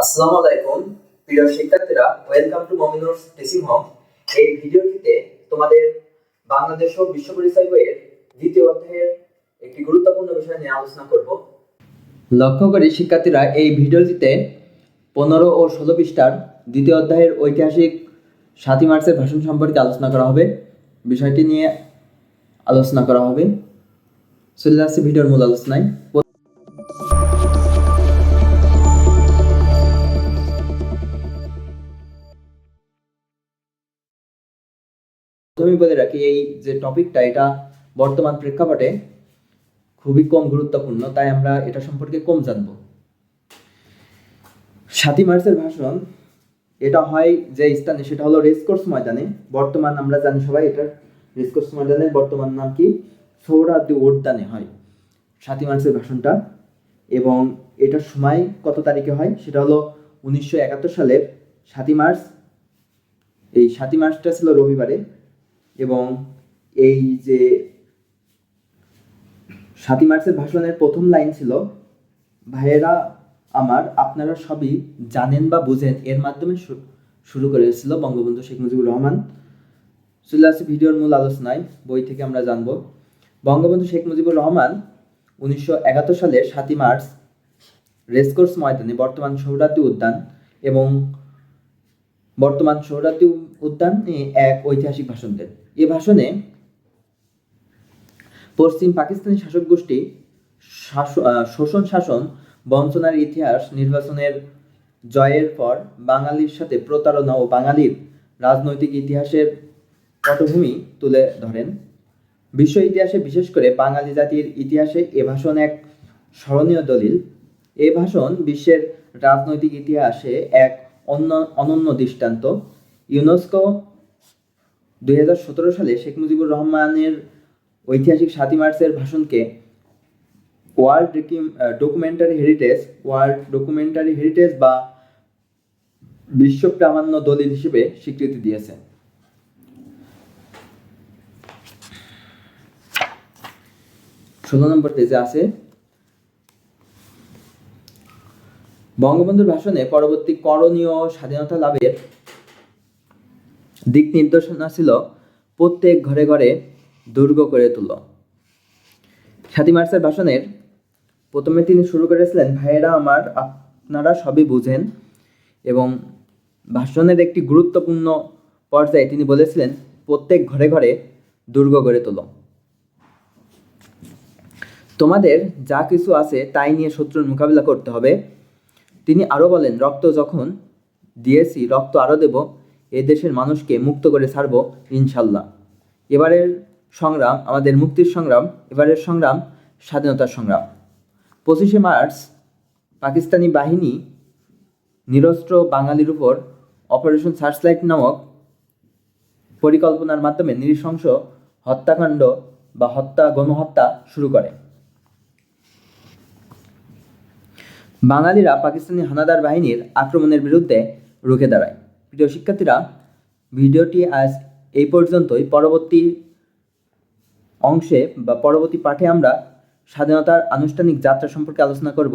আসসালামু আলাইকুম, প্রিয় শিক্ষার্থীরা ওয়েলকাম টু হোম এই ভিডিওটিতে তোমাদের বাংলাদেশ ও বিশ্ব পরিচয় বইয়ের দ্বিতীয় অধ্যায়ের একটি গুরুত্বপূর্ণ বিষয় নিয়ে আলোচনা করব। লক্ষ্য শিক্ষার্থীরা, এই ভিডিওটিতে পনেরো ও ষোলো পৃষ্ঠার দ্বিতীয় অধ্যায়ের ঐতিহাসিক সাতই মার্চের ভাষণ সম্পর্কে আলোচনা করা হবে। বিষয়টি নিয়ে আলোচনা করা হবে। চলে যাচ্ছে ভিডিওর মূল আলোচনায়। আমি বলে রাখি, এই যে টপিকটা, এটা বর্তমান প্রেক্ষাপটে খুবই কম গুরুত্বপূর্ণ, তাই আমরা এটা সম্পর্কে কম জানব। সাতই মার্চের ভাষণ, এটা হয় যে স্থানে, সেটা হলো রেসকোর্স ময়দানে। বর্তমান আমরা জানি সবাই এটার রেসকোর্স ময়দানের বর্তমান নাম কি? সৌরাদ্দি উদ্যানে হয় সাতই মার্চের ভাষণটা। এবং এটার সময় কত তারিখে হয়? সেটা হলো উনিশশো একাত্তর সালের সাতই মার্চ। এই সাতই মার্চটা ছিল রবিবারে। এবং এই যে সাতই মার্চের ভাষণের প্রথম লাইন ছিল, ভাইয়েরা আমার, আপনারা সবই জানেন বা বুঝেন। এর মাধ্যমে শুরু করেছিল বঙ্গবন্ধু শেখ মুজিবুর রহমান। চলে আসছে ভিডিওর মূল আলোচনায়, বই থেকে আমরা জানব। বঙ্গবন্ধু শেখ মুজিবুর রহমান উনিশশো একাত্তর সালের সাতই মার্চ রেসকোর্স ময়দানে বর্তমান সৌরাদ্দি উদ্যান এবং বর্তমান সৌরাদ্দি উদ্যান এক ঐতিহাসিক ভাষণ দেন। এ ভাষণে পশ্চিম পাকিস্তানি শাসক গোষ্ঠী শোষণ শাসন, বঞ্চনার ইতিহাস, নির্বাচনের জয়ের পর বাঙালির সাথে প্রতারণা ও বাঙালির রাজনৈতিক ইতিহাসের পটভূমি তুলে ধরেন। বিশ্ব ইতিহাসে বিশেষ করে বাঙালি জাতির ইতিহাসে এ ভাষণ এক স্মরণীয় দলিল। এ ভাষণ বিশ্বের রাজনৈতিক ইতিহাসে এক অন্য, অনন্য দৃষ্টান্ত। ইউনেস্কো দুই হাজার সতেরো সালে শেখ মুজিবুর রহমানের ঐতিহাসিক সাতই মার্চের ভাষণকে world documentary heritage world documentary heritage বা বিশ্ব প্রামাণ্য দলিল হিসেবে স্বীকৃতি দিয়েছে। ষোলো নম্বর পেজে আছে, বঙ্গবন্ধুর ভাষণে পরবর্তী করণীয় স্বাধীনতা লাভের দিক নির্দেশনা ছিল প্রত্যেক ঘরে ঘরে দুর্গ করে তুলো। সাতই মার্চের ভাষণের প্রথমে তিনি শুরু করেছিলেন, ভাইয়েরা আমার, আপনারা সবই বুঝেন। এবং ভাষণের একটি গুরুত্বপূর্ণ পর্যায়ে তিনি বলেছিলেন, প্রত্যেক ঘরে ঘরে দুর্গ গড়ে তোলো। তোমাদের যা কিছু আছে তাই নিয়ে শত্রুর মোকাবিলা করতে হবে। তিনি আরও বলেন, রক্ত যখন দিয়েছি, রক্ত আরও দেব। এ দেশের মানুষকে মুক্ত করে ছাড়ব, ইনশাল্লাহ। এবারের সংগ্রাম, আমাদের মুক্তির সংগ্রাম, এবারের সংগ্রাম স্বাধীনতার সংগ্রাম। পঁচিশে মার্চ, পাকিস্তানি বাহিনী নিরস্ত্র বাঙালির উপর অপারেশন সার্চলাইট নামক পরিকল্পনার মাধ্যমে নৃশংস হত্যাকাণ্ড বা হত্যা, গণহত্যা শুরু করে। বাঙালিরা পাকিস্তানি হানাদার বাহিনীর আক্রমণের বিরুদ্ধে রুখে দাঁড়ায়। প্রিয় শিক্ষার্থীরা, ভিডিওটি আজ এই পর্যন্তই। পরবর্তী অংশে বা পরবর্তী পাঠে আমরা স্বাধীনতার আনুষ্ঠানিক যাত্রা সম্পর্কে আলোচনা করব।